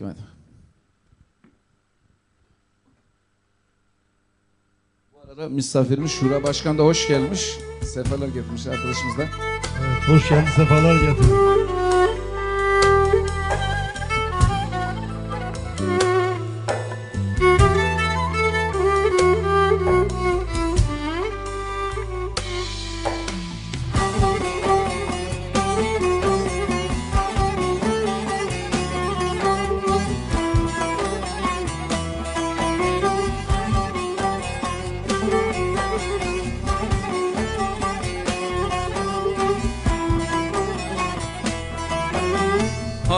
Hadi. Bu arada misafirimiz Şura Başkan da hoş gelmiş. Sefalar getirmiş arkadaşımız da. Evet, hoş geldin, sefalar getirdin.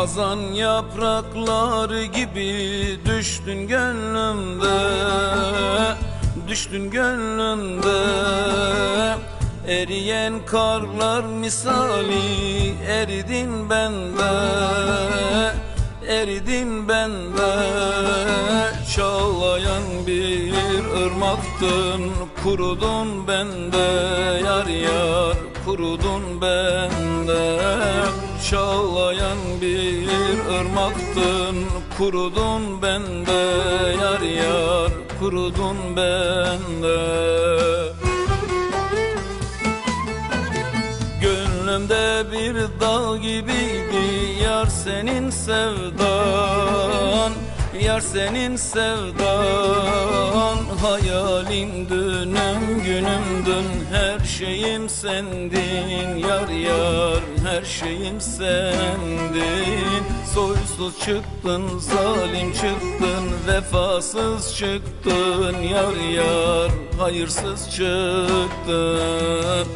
Hazan yaprakları gibi düştün gönlümde Düştün gönlümde. Eriyen karlar misali eridin bende Eridin bende. Çağlayan bir ırmaktın Kurudun bende yar yar Kurudun bende. Çağlayan bir ırmaktın Kurudun bende. Yar yar Kurudun bende. Gönlümde bir dağ gibiydi yar senin sevdan Yar senin sevdan Hayalin dünüm günümdün Her şeyim sendin yar yar Her şeyim sendin. Soysuz çıktın zalim çıktın Vefasız çıktın. Yar yar Hayırsız çıktın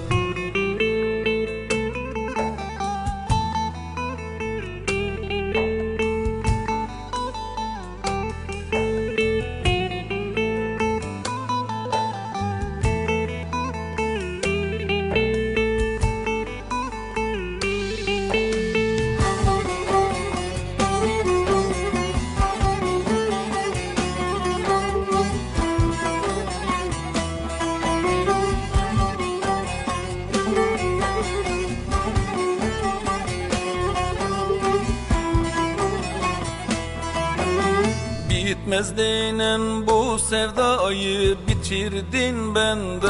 Bitmez değinen bu sevdayı bitirdin bende.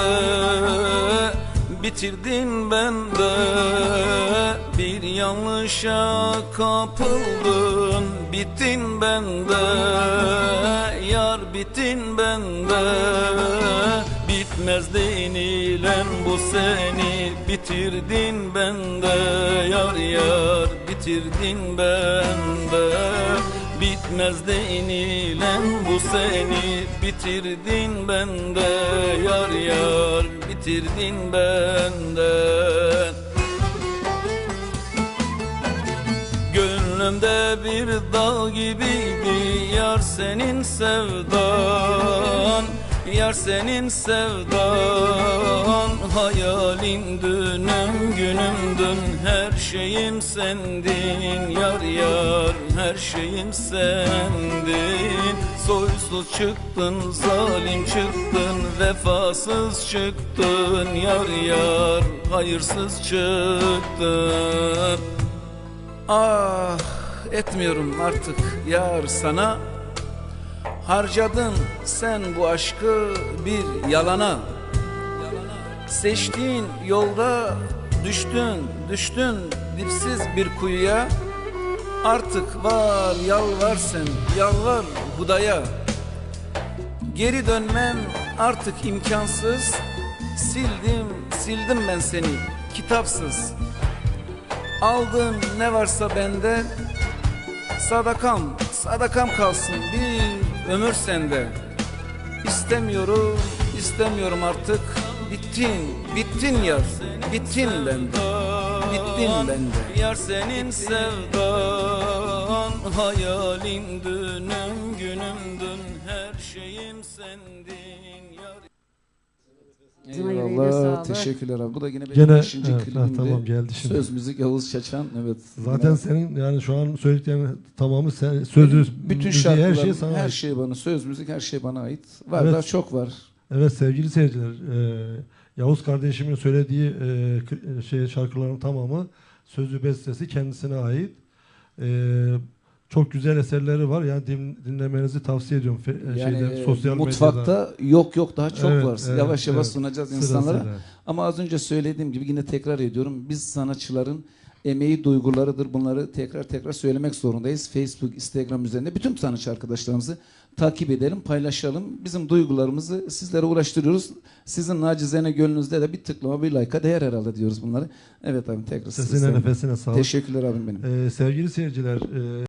Bitirdin bende. Bir yanlışa kapıldın Bittin bende. Yar bittin bende. Bitmez değinilen bu seni Bitirdin bende. Yar yar bitirdin bende Bitmez değinilen bu seni. Bitirdin bende yar yar. Bitirdin benden Gönlümde bir dağ gibiydi Yar senin sevdan Yar senin sevdan Hayalin dünüm günümdün Her şeyim sendin Yar yar her şeyim sendin. Soysuz çıktın zalim çıktın Vefasız çıktın. Yar yar hayırsız çıktın. Ah etmiyorum artık yar sana Harcadın sen bu aşkı bir yalana. Seçtiğin yolda düştün düştün dipsiz bir kuyuya. Artık var yalvar sen yalvar budaya. Geri dönmem artık imkansız. Sildim sildim ben seni kitapsız. Aldığın ne varsa benden Sadakam, sadakam kalsın. Bir ömür sende. İstemiyorum, istemiyorum artık. Bittin, bittin yar, bittin bende. Bittin bende. Yar senin sevdan Hayalin dünüm günümdün Her şeyim sendin Eyvallah, teşekkürler abi Bu da yine benim Gene 5. evet, ha, klibimdi tamam geldi şimdi. Söz müzik Yavuz Çaçan evet Zaten Yine senin yani şu an söylediklerin tamamı sen, sözü, bütün müziği, şarkılar her şey sana her ait. şey bana söz müzik her şey bana ait var Evet. da çok var Evet sevgili seyirciler, e, Yavuz kardeşimin söylediği e, k- şey şarkıların tamamı sözü bestesi kendisine ait. E, çok güzel eserleri var. Yani din- dinlemenizi tavsiye ediyorum. Fe- Yani şeyde, e, sosyal mutfakta yok yok daha çok Evet, var. evet, yavaş yavaş evet. sunacağız medyada insanlara. sırasıyla. Ama az önce söylediğim gibi yine tekrar ediyorum. Biz sanatçıların emeği, duygularıdır. Bunları tekrar tekrar söylemek zorundayız. Facebook, Instagram üzerinde bütün sanatçı arkadaşlarımızı takip edelim, paylaşalım. Bizim duygularımızı sizlere ulaştırıyoruz. Sizin nacizane gönlünüzde de bir tıklama, bir like'a değer herhalde diyoruz bunları. Evet abi tekrar Sesine nefesine sağlık. Teşekkürler abim benim. Ee, sevgili seyirciler, e,